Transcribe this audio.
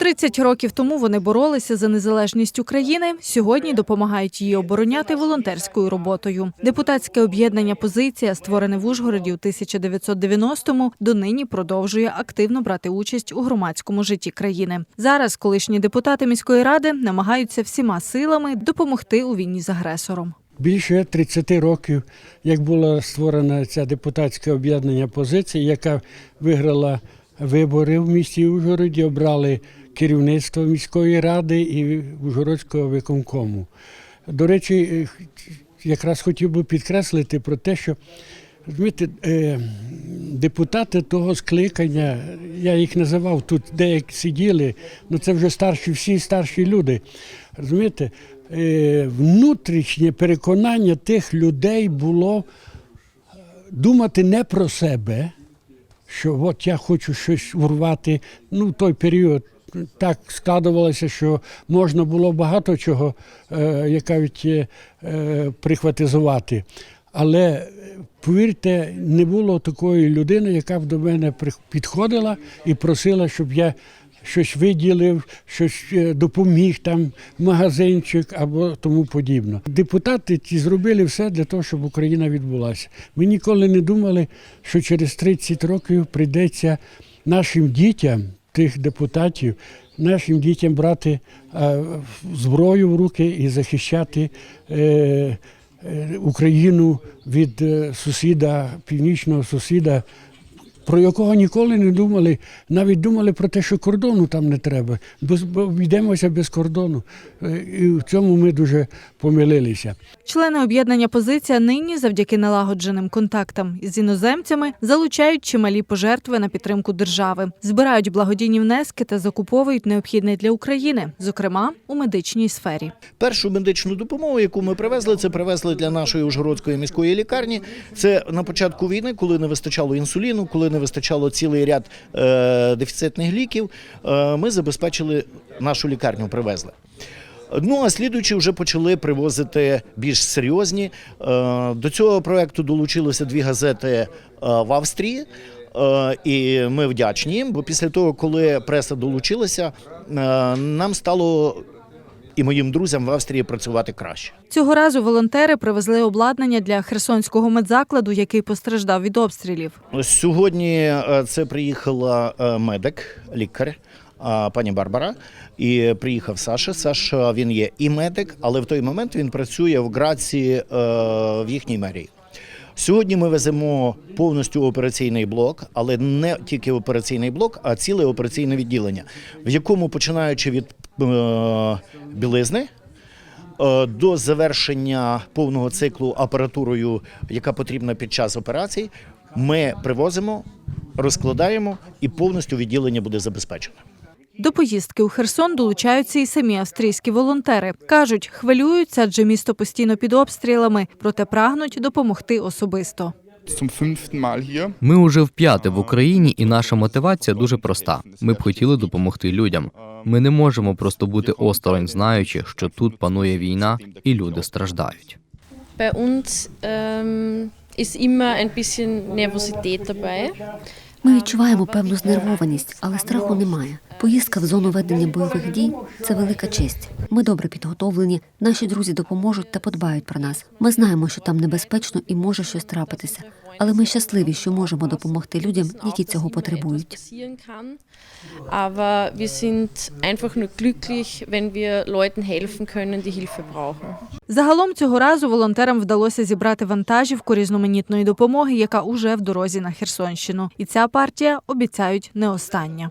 30 років тому вони боролися за незалежність України. Сьогодні допомагають її обороняти волонтерською роботою. Депутатське об'єднання Позиція, створене в Ужгороді у 1990-му, донині продовжує активно брати участь у громадському житті країни. Зараз колишні депутати міської ради намагаються всіма силами допомогти у війні з агресором. Більше 30 років, як було створена ця депутатське об'єднання позиції, яка виграла вибори в місті Ужгороді, обрали керівництво міської ради і Ужгородського виконкому. До речі, е, якраз хотів би підкреслити про те, що розумієте, е, депутати того скликання, я їх називав тут, деякі сиділи, ну це вже старші, всі старші люди. Розумієте, е, внутрішнє переконання тих людей було думати не про себе, що от я хочу щось урвати. Ну, в той період так складувалося, що можна було багато чого, е, як е, е, прихватизувати. Але повірте, не було такої людини, яка б до мене підходила і просила, щоб я щось виділив, щось е, допоміг там, магазинчик або тому подібне. Депутати ті зробили все для того, щоб Україна відбулася. Ми ніколи не думали, що через 30 років прийдеться нашим дітям, тих депутатів, нашим дітям брати зброю в руки і захищати. Е, е, Україну від е, сусіда, північного сусіда, про якого ніколи не думали, навіть думали про те, що кордону там не треба, бо обійдемося без кордону. Е, І в цьому ми дуже помилилися. Члени об'єднання Позиція нині, завдяки налагодженим контактам з іноземцями, залучають чималі пожертви на підтримку держави, збирають благодійні внески та закуповують необхідне для України, зокрема у медичній сфері. Першу медичну допомогу, яку ми привезли, це привезли для нашої Ужгородської міської лікарні. Це на початку війни, коли не вистачало інсуліну, коли не вистачало цілий ряд е, дефіцитних ліків. Е, ми забезпечили нашу лікарню, привезли. Ну а слідуючи вже почали привозити більш серйозні. Е, До цього проекту долучилися дві газети е, в Австрії. Е, І ми вдячні їм, бо після того, коли преса долучилася, нам стало і моїм друзям в Австрії працювати краще. Цього разу волонтери привезли обладнання для Херсонського медзакладу, який постраждав від обстрілів. Сьогодні е, це приїхала е, медик, лікар. е, Пані Барбара, і приїхав Саша. Саша він є і медик, але в той момент він працює в Граці в їхній мерії. Сьогодні ми веземо повністю операційний блок, але не тільки операційний блок, а ціле операційне відділення, в якому починаючи від білизни. е, До завершення повного циклу апаратурою, яка потрібна під час операцій, ми привозимо, розкладаємо і повністю відділення буде забезпечено. До поїздки у Херсон долучаються і самі австрійські волонтери. кажуть, хвилюються, адже місто постійно під обстрілами, проте прагнуть допомогти особисто. Ми уже вп'яте в Україні, і наша мотивація дуже проста. Ми б хотіли допомогти людям. Ми не можемо просто бути осторонь, знаючи, що тут панує війна і люди страждають. Bei uns ähm, ist immer ein bisschen Nervosität dabei. Ми відчуваємо певну знервованість, але страху немає. Поїздка в зону ведення бойових дій це велика честь. Ми добре підготовлені, наші друзі допоможуть та подбають про нас. Ми знаємо, що там небезпечно і може щось трапитися. Але ми щасливі, що можемо допомогти людям, які цього потребують. Aber wir sind einfach nur glücklich, wenn wir Leuten helfen können, die Hilfe brauchen. Загалом цього разу волонтерам вдалося зібрати вантажівку різноманітної допомоги, яка уже в дорозі на Херсонщину. І ця партія обіцяють не остання.